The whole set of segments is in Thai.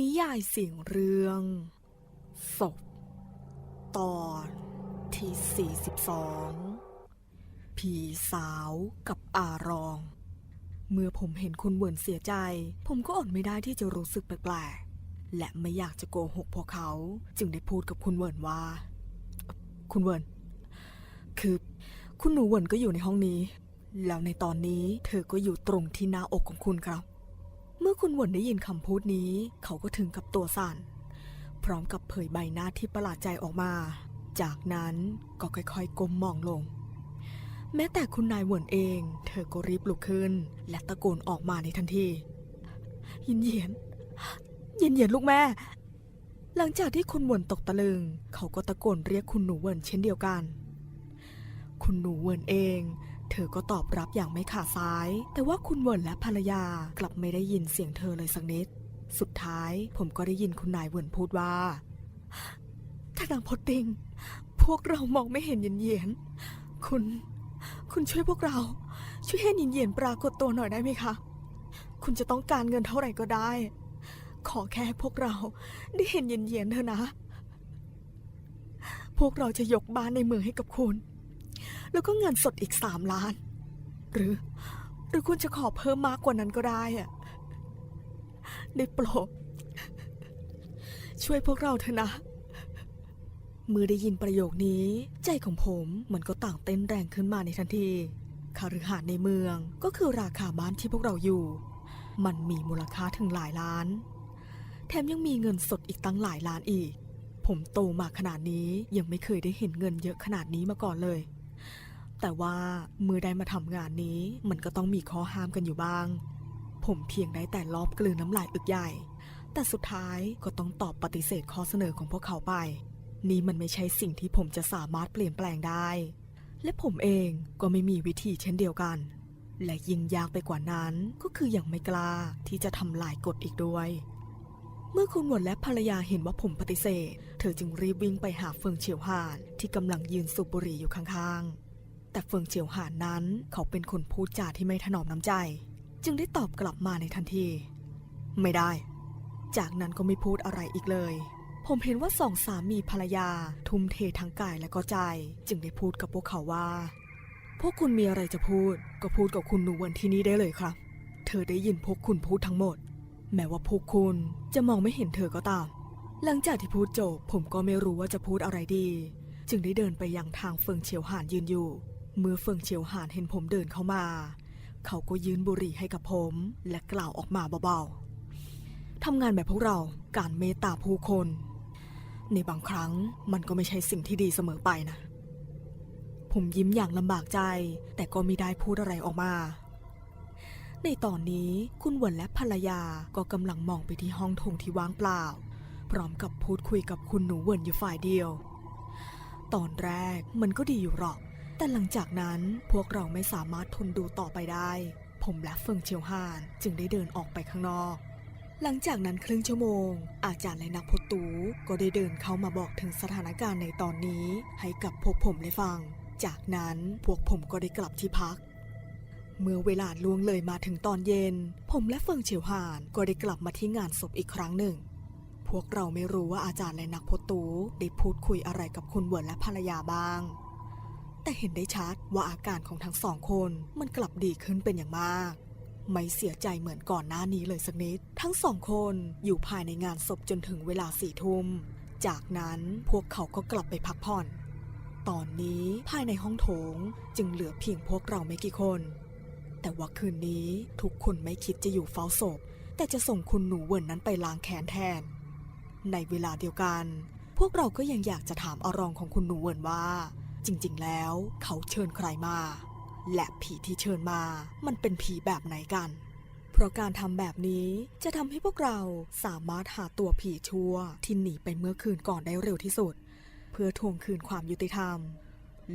นิยายเสียงเรื่องศพตอนที่ 42 ผีสาวกับอารอง เมื่อผมเห็นคุณเหวินเสียใจ ผมก็อดไม่ได้ที่จะรู้สึกแปลกๆ และไม่อยากจะโกหกพวกเขา จึงได้พูดกับคุณเหวินว่า คุณเหวินคือคุณหนูเหวินก็อยู่ในห้องนี้ แล้วในตอนนี้เธอก็อยู่ตรงที่หน้าอกของคุณครับ เมื่อคุณหวนได้ยินคำพูดนี้ เขาก็ถึงกับตัวสั่น พร้อมกับเผยใบหน้าที่ประหลาดใจออกมา จากนั้นก็ค่อยๆก้มมองลง แม้แต่คุณนายหวนเอง เธอก็รีบลุกขึ้น และตะโกนออกมาในทันทีเยินเยียนยินเยียนลูกแม่ หลังจากที่คุณหวนตกตะลึง เขาก็ตะโกนเรียกคุณหนูเหวนเช่นเดียวกัน คุณหนูเหวนเอง เธอก็ตอบรับอย่างไม่ขาดสาย แต่ว่าคุณเวิร์นและภรรยากลับไม่ได้ยินเสียงเธอเลยสักนิด สุดท้ายผมก็ได้ยินคุณนายเวิร์นพูดว่าท่านางพดติง พวกเรามองไม่เห็นเย็นเย็นคุณ คุณช่วยพวกเรา ช่วยให้เย็นเย็นปรากฏตัวหน่อยได้ไหมคะ คุณจะต้องการเงินเท่าไหร่ก็ได้ ขอแค่พวกเราได้เห็นเย็นเย็นเถอะนะ พวกเราจะยกบ้านในเมืองให้กับคุณ แล้วก็เงินสดอีกสามล้าน หรือ หรือคุณจะขอเพิ่มมากกว่านั้นก็ได้อะได้โปรดช่วยพวกเราเถอะนะ เมื่อได้ยินประโยคนี้ ใจของผมมันก็ต่างเต้นแรงขึ้นมาในทันทีคาฤหาสน์ในเมืองก็คือราคาบ้านที่พวกเราอยู่ มันมีมูลค่าถึงหลายล้าน แถมยังมีเงินสดอีกตั้งหลายล้านอีก ผมโตมาขนาดนี้ยังไม่เคยได้เห็นเงินเยอะขนาดนี้มาก่อนเลย แต่ว่ามือได้มาทำงานนี้มันก็ต้องมีข้อห้ามกันอยู่บ้าง ผมเพียงได้แต่ลอบกลืนน้ำลายอึกใหญ่ แต่สุดท้ายก็ต้องตอบปฏิเสธข้อเสนอของพวกเขาไป นี่มันไม่ใช่สิ่งที่ผมจะสามารถเปลี่ยนแปลงได้ และผมเองก็ไม่มีวิธีเช่นเดียวกัน และยิ่งยากไปกว่านั้นก็คืออยังไม่กล้าที่จะทำลายกฎอีกด้วย เมื่อคุณหมวนและภรรยาเห็นว่าผมปฏิเสธ เธอจึงรีบวิ่งไปหาเฟิงเฉียวหานที่กำลังยืนสูบบุหรี่อยู่ข้างๆ แต่เฟิงเฉียวหานนั้นเขาเป็นคนพูดจาที่ไม่ถนอมน้ำใจ จึงได้ตอบกลับมาในทันที ไม่ได้ จากนั้นก็ไม่พูดอะไรอีกเลย ผมเห็นว่าสองสามีภรรยา ทุ่มเททั้งกายและก็ใจ จึงได้พูดกับพวกเขาว่า พวกคุณมีอะไรจะพูด ก็พูดกับคุณหนูวันที่นี้ได้เลยครับ เธอได้ยินพวกคุณพูดทั้งหมด แม้ว่าพวกคุณจะมองไม่เห็นเธอก็ตาม หลังจากที่พูดจบผมก็ไม่รู้ว่าจะพูดอะไรดี จึงได้เดินไปยังทางเฟิงเฉียวหานยืนอยู่ เมื่อเฟิงเฉียวหานเห็นผมเดินเข้ามา เขาก็ยืนบุหรี่ให้กับผม และกล่าวออกมาเบาๆทำงานแบบพวกเราการเมตตาผู้คน ในบางครั้งมันก็ไม่ใช่สิ่งที่ดีเสมอไปนะ ผมยิ้มอย่างลำบากใจ แต่ก็ไม่ได้พูดอะไรออกมา ในตอนนี้คุณหวนและภรรยาก็กำลังมองไปที่ห้องโถงที่ว่างเปล่า พร้อมกับพูดคุยกับคุณหนูเวินอยู่ฝ่ายเดียว ตอนแรกมันก็ดีอยู่หรอก แต่หลังจากนั้นพวกเราไม่สามารถทนดูต่อไปได้ ผมและเฟิงเชียวฮานจึงได้เดินออกไปข้างนอก หลังจากนั้นครึ่งชั่วโมง อาจารย์และนักพตูก็ได้เดินเข้ามาบอกถึงสถานการณ์ในตอนนี้ให้กับพวกผมได้ฟัง จากนั้นพวกผมก็ได้กลับที่พัก เมื่อเวลาล่วงเลยมาถึงตอนเย็น ผมและเฟิงเฉียวหานก็ได้กลับมาที่งานศพอีกครั้งหนึ่ง พวกเราไม่รู้ว่าอาจารย์และนักพตูได้พูดคุยอะไรกับคุณเวินและภรรยาบ้าง แต่เห็นได้ชัดว่าอาการของทั้งสองคนมันกลับดีขึ้นเป็นอย่างมาก ไม่เสียใจเหมือนก่อนหน้านี้เลยสักนิด ทั้งสองคนอยู่ภายในงานศพจนถึงเวลาสี่ทุ่ม จากนั้นพวกเขาก็กลับไปพักผ่อน ตอนนี้ภายในห้องโถงจึงเหลือเพียงพวกเราไม่กี่คน แต่ว่าคืนนี้ทุกคนไม่คิดจะอยู่เฝ้าศพ แต่จะส่งคุณหนูเวิร์นนั้นไปล้างแค้นแทน ในเวลาเดียวกัน พวกเราก็ยังอยากจะถามอารองของคุณหนูเวิร์นว่า จริง ๆ แล้ว เขาเชิญใครมา และผีที่เชิญมา มันเป็นผีแบบไหนกัน เพราะการทำแบบนี้จะทำให้พวกเราสามารถหาตัวผีชั่วที่หนีไปเมื่อคืนก่อนได้เร็วที่สุด เพื่อทวงคืนความยุติธรรม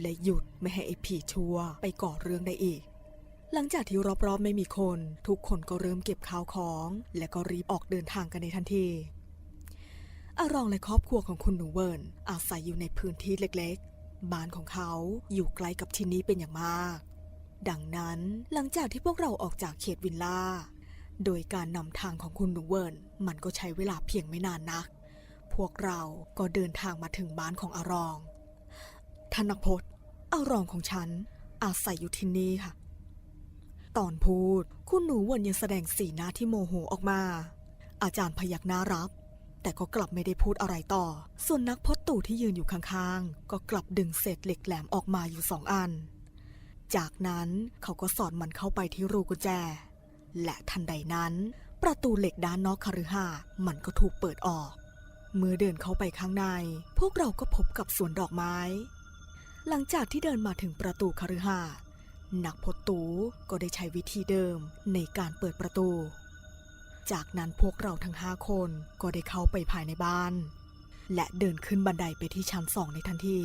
และหยุดไม่ให้ไอ้ผีชั่วไปก่อเรื่องได้อีก หลังจากที่รอบๆไม่มีคน ทุกคนก็เริ่มเก็บข้าวของ และก็รีบออกเดินทางกันในทันทีอารองและครอบครัวของคุณหนูเวิร์นอาศัยอยู่ในพื้นที่เล็กๆ บ้านของเขาอยู่ใกลกับที่นี้เป็นอย่างมาก ดังนั้นหลังจากที่พวกเราออกจากเขตวิลล่า โดยการนำทางของคุณหนูเวิร์นมันก็ใช้เวลาเพียงไม่นานนัก พวกเราก็เดินทางมาถึงบ้านของอารองท่านนักพจน์อารองของฉัน อาศัยอยู่ที่นี่ค่ะ ตอนพูดคุณหนูเวิร์นยังแสดงสีหน้าที่โมโหออกมา อาจารย์พยักหน้ารับ แต่ก็กลับไม่ได้พูดอะไรต่อ ส่วนนักพจตู่ที่ยืนอยู่ข้างๆ ก็กลับดึงเศษเหล็กแหลมออกมาอยู่สองอัน จากนั้นเขาก็สอดมันเข้าไปที่รูกุญแจ และทันใดนั้น ประตูเหล็กด้านนอกคฤหาสน์มันก็ถูกเปิดออก เมื่อเดินเข้าไปข้างใน พวกเราก็พบกับสวนดอกไม้ หลังจากที่เดินมาถึงประตูคฤหาสน์นักพจตูก็ได้ใช้วิธีเดิมในการเปิดประตู จากนั้นพวกเราทั้งห้าคนก็ได้เข้าไปภายในบ้าน และเดินขึ้นบันไดไปที่ชั้นสองในทันที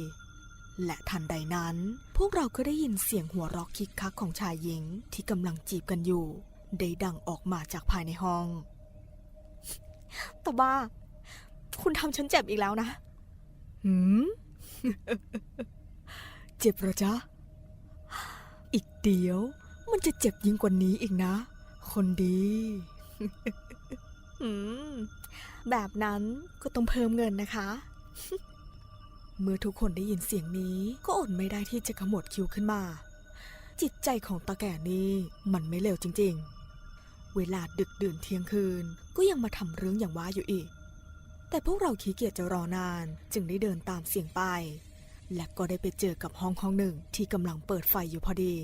และทันใดนั้น พวกเราก็ได้ยินเสียงหัวเราะคิกคักของชายหญิงที่กำลังจีบกันอยู่ ได้ดังออกมาจากภายในห้องตาบ้า คุณทำฉันเจ็บอีกแล้วนะ หืม เจ็บเหรอจ๊ะ อีกเดียว มันจะเจ็บยิ่งกว่านี้อีกนะ คนดีหืม แบบนั้นก็ต้องเพิ่มเงินนะคะ เมื่อทุกคนได้ยินเสียงนี้ก็อดไม่ได้ที่จะขมวดคิ้วขึ้นมา จิตใจของตาแก่นี้มันไม่เลวจริง ๆ เวลาดึกดื่นเที่ยงคืน ก็ยังมาทำเรื่องอย่างว่าอยู่อีก แต่พวกเราขี้เกียจจะรอนาน จึงได้เดินตามเสียงไป และก็ได้ไปเจอกับห้องห้องหนึ่งที่กำลังเปิดไฟอยู่พอดี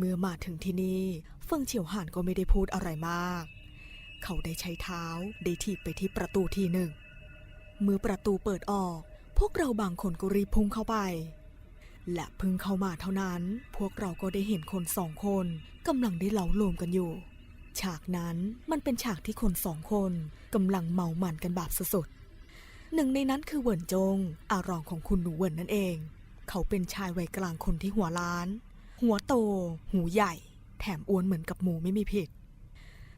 เมื่อมาถึงที่นี่เฟิงเฉียวหานก็ไม่ได้พูดอะไรมาก เขาได้ใช้เท้าได้ถีบไปที่ประตูทีหนึ่ง เมื่อประตูเปิดออก พวกเราบางคนก็รีบพุ่งเข้าไป และพึ่งเข้ามาเท่านั้น พวกเราก็ได้เห็นคนสองคนกำลังได้เหลาโลมกันอยู่ ฉากนั้นมันเป็นฉากที่คนสองคนกำลังเมาหมันกันแบบสุดๆหนึ่งในนั้นคือเหวินจง อารองของคุณหนูเหวินนั่นเอง เขาเป็นชายวัยกลางคนที่หัวล้าน หัวโต หูใหญ่ แถมอ้วนเหมือนกับหมูไม่มีผิด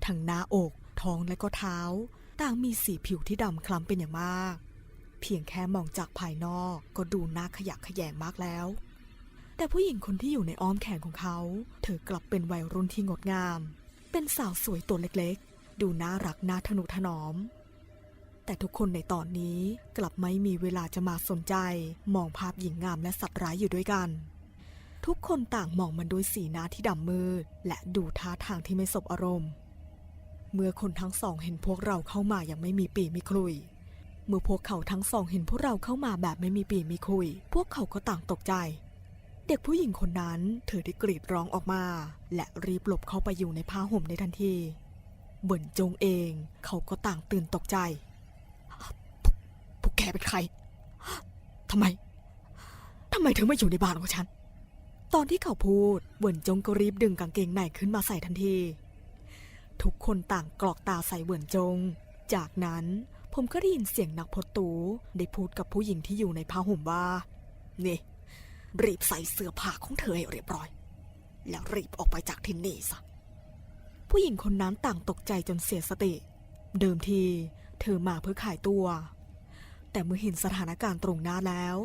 ทั้งหน้าอก ท้องและก็เท้า ต่างมีสีผิวที่ดำคล้ำเป็นอย่างมาก เพียงแค่มองจากภายนอกก็ดูน่าขยะแขยงมากแล้ว แต่ผู้หญิงคนที่อยู่ในอ้อมแขนของเขา เธอกลับเป็นวัยรุ่นที่งดงาม เป็นสาวสวยตัวเล็กๆ ดูน่ารักน่าทนุถนอมแต่ทุกคนในตอนนี้กลับไม่มีเวลาจะมาสนใจ มองภาพหญิงงามและสัตว์ร้ายอยู่ด้วยกัน ทุกคนต่างมองมันด้วยสีหน้าที่ดำมืด และดูท่าทางที่ไม่สบอารมณ์ เมื่อคนทั้งสองเห็นพวกเราเข้ามาอย่างไม่มีปีมีคลุย เมื่อพวกเขาทั้งสองเห็นพวกเราเข้ามาแบบไม่มีปีมีคุย พวกเขาก็ต่างตกใจ เด็กผู้หญิงคนนั้นเธอได้กรีดร้องออกมา และรีบหลบเข้าไปอยู่ในผ้าห่มในทันทีเบิ่นจงเองเขาก็ต่างตื่นตกใจ พวกพวกแกเป็นใครทำไมทำไมถึงมาอยู่ในบ้านของฉัน ตอนที่เขาพูดเบิ่นจงก็รีบดึงกางเกงในขึ้นมาใส่ทันที ทุกคนต่างกรอกตาใส่เบิ่นจง จากนั้นผมก็ได้ยินเสียงนักพจน์ตูได้พูดกับผู้หญิงที่อยู่ในผ้าห่มว่า นี่ รีบใส่เสื้อผ้าของเธอให้เรียบร้อย แล้วรีบออกไปจากที่นี่ซะผู้หญิงคนนั้นต่างตกใจจนเสียสติ เดิมที เธอมาเพื่อขายตัว แต่เมื่อเห็นสถานการณ์ตรงหน้าแล้ว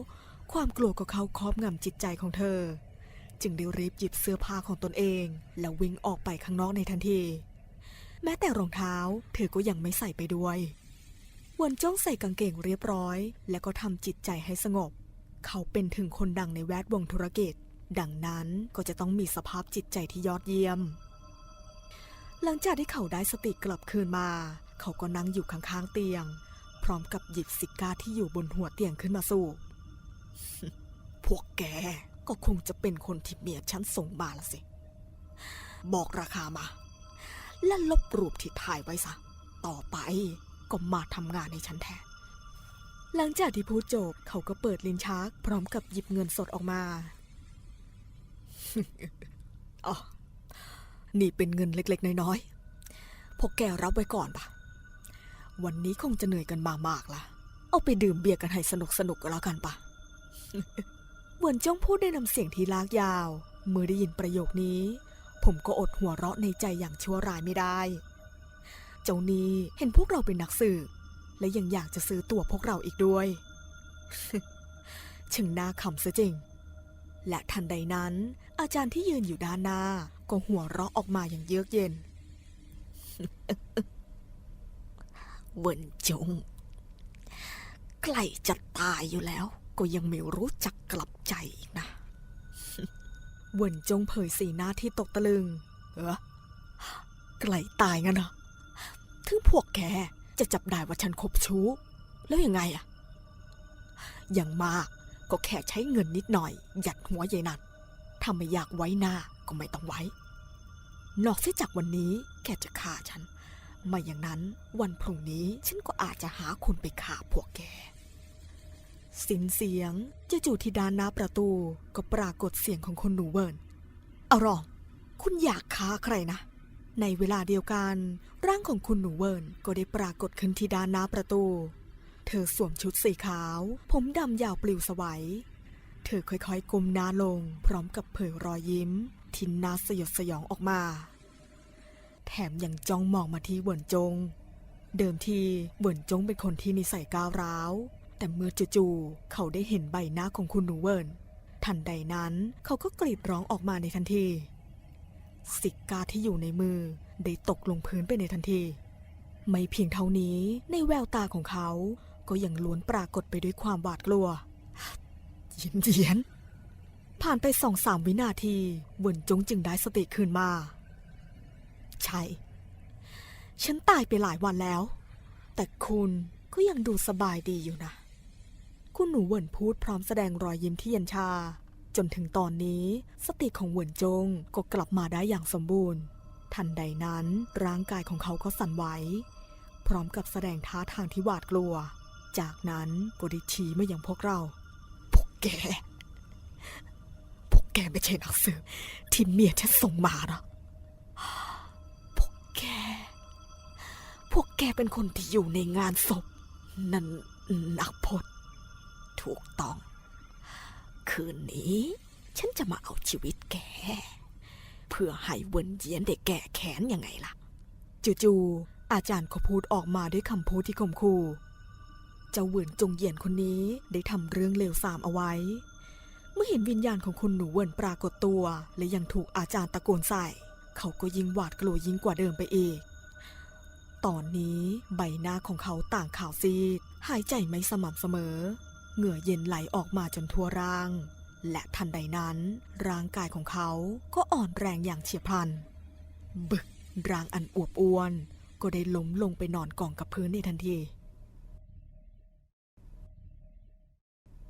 ความกลัวก็เข้าครอบงำจิตใจของเธอ จึงได้รีบหยิบเสื้อผ้าของตนเอง แล้ววิ่งออกไปข้างนอกในทันที แม้แต่รองเท้าเธอก็ยังไม่ใส่ไปด้วยวนจ้องใส่กางเกงเรียบร้อย แล้วก็ทำจิตใจให้สงบ เขาเป็นถึงคนดังในแวดวงธุรกิจ ดังนั้นก็จะต้องมีสภาพจิตใจที่ยอดเยี่ยม หลังจากที่เขาได้สติกลับคืนมา เขาก็นั่งอยู่ข้างๆเตียง พร้อมกับหยิบซิก้าที่อยู่บนหัวเตียงขึ้นมาสูบพวกแก ก็คงจะเป็นคนที่เมียฉันส่งมาละสิ บอกราคามา และลบรูปที่ถ่ายไว้ซะ ต่อไปก็มาทำงานให้ฉันแทน หลังจากที่พูดจบเขาก็เปิดลิ้นชัก พร้อมกับหยิบเงินสดออกมาอ๋อนี่เป็นเงินเล็กๆ น้อยๆ พวกแกรับไว้ก่อนปะวันนี้คงจะเหนื่อยกันมามากละเอาไปดื่มเบียร์กันให้สนุกๆก็แล้วกันปะ เหมือนจ้องพูดได้นำเสียงที่ลากยาว เมื่อได้ยินประโยคนี้ ผมก็อดหัวเราะในใจอย่างชั่วร้ายไม่ได้ เจ้านี้เห็นพวกเราเป็นนักสืบและยังอยากจะซื้อตัวพวกเราอีกด้วยชึงหน้าขำซะจริง และทันใดนั้น อาจารย์ที่ยืนอยู่ด้านหน้า ก็หัวเราะออกมาอย่างเยือกเย็นเวินจงใกล้จะตายอยู่แล้ว ก็ยังไม่รู้จักกลับใจอีกนะเวินจงเผยสีหน้าที่ตกตะลึง เออใกล้ตายงั้นเหรอถึงพวกแกจะจับได้ว่าฉันคบชู้ แล้วยังไงอะอย่างมากก็แค่ใช้เงินนิดหน่อย หยัดหัวยายนันถ้าไม่อยากไว้หน้าก็ไม่ต้องไว้ นอกเสียจากวันนี้แกจะฆ่าฉัน ไม่อย่างนั้นวันพรุ่งนี้ฉันก็อาจจะหาคนไปฆ่าพวกแก สินเสียงจะจู่ที่ด้านหน้าประตูก็ปรากฏเสียงของคนหนูเวิร์นเอารอง คุณอยากฆ่าใครนะ ในเวลาเดียวกัน ร่างของคุณหนูเวิร์นก็ได้ปรากฏขึ้นที่ด้านหน้าประตู เธอสวมชุดสีขาว ผมดำยาวปลิวสวัย เธอค่อยๆก้มหน้าลง พร้อมกับเผยรอยยิ้มที่น่าสยดสยองออกมา แถมยังจ้องมองมาที่เวินจง เดิมทีเวินจงเป็นคนที่นิสัยก้าวร้าว แต่เมื่อจู่ๆเขาได้เห็นใบหน้าของคุณหนูเวิร์นทันใดนั้นเขาก็กรีดร้องออกมาในทันทีสิกกาที่อยู่ในมือได้ตกลงพื้นไปในทันที ไม่เพียงเท่านี้ในแววตาของเขาก็ยังล้วนปรากฏไปด้วยความหวาดกลัวเย็นเย็นผ่านไปสองสามวินาทีเวินจงจึงได้สติคืนมา ใช่ ฉันตายไปหลายวันแล้ว แต่คุณก็ยังดูสบายดีอยู่นะ คุณหนูเหวินพูดพร้อมแสดงรอยยิ้มที่เย็นชา จนถึงตอนนี้ สติของเหวินจงก็กลับมาได้อย่างสมบูรณ์ ทันใดนั้นร่างกายของเขาก็สั่นไหวพร้อมกับแสดงท่าทางที่หวาดกลัว จากนั้นก็ได้ชี้มาอย่างพวกเรา พวกแก พวกแกไม่ใช่นักสืบที่เมียฉันส่งมาหรอพวกแก พวกแกเป็นคนที่อยู่ในงานศพ นั่นนักพจน์ ถูกต้อง คืนนี้ ฉันจะมาเอาชีวิตแก เพื่อให้เวินเยียนได้แก่แค้นยังไงล่ะ จู่ๆอาจารย์เขาพูดออกมาด้วยคำพูดที่ข่มขู่เจ้าเวินจงเยียนคนนี้ได้ทำเรื่องเลวทรามเอาไว้ เมื่อเห็นวิญญาณของคุณหนูเวินปรากฏตัว และยังถูกอาจารย์ตะโกนใส่ เขาก็ยิ่งหวาดกลัวยิ่งกว่าเดิมไปอีกตอนนี้ใบหน้าของเขาต่างขาวซีด หายใจไม่สม่ำเสมอ เหงื่อเย็นไหลออกมาจนทั่วร่าง และทันใดนั้นร่างกายของเขาก็อ่อนแรงอย่างเฉียบพลัน บึกร่างอันอวบอ้วน ก็ได้ล้มลงไปนอนกองกับพื้นในทันที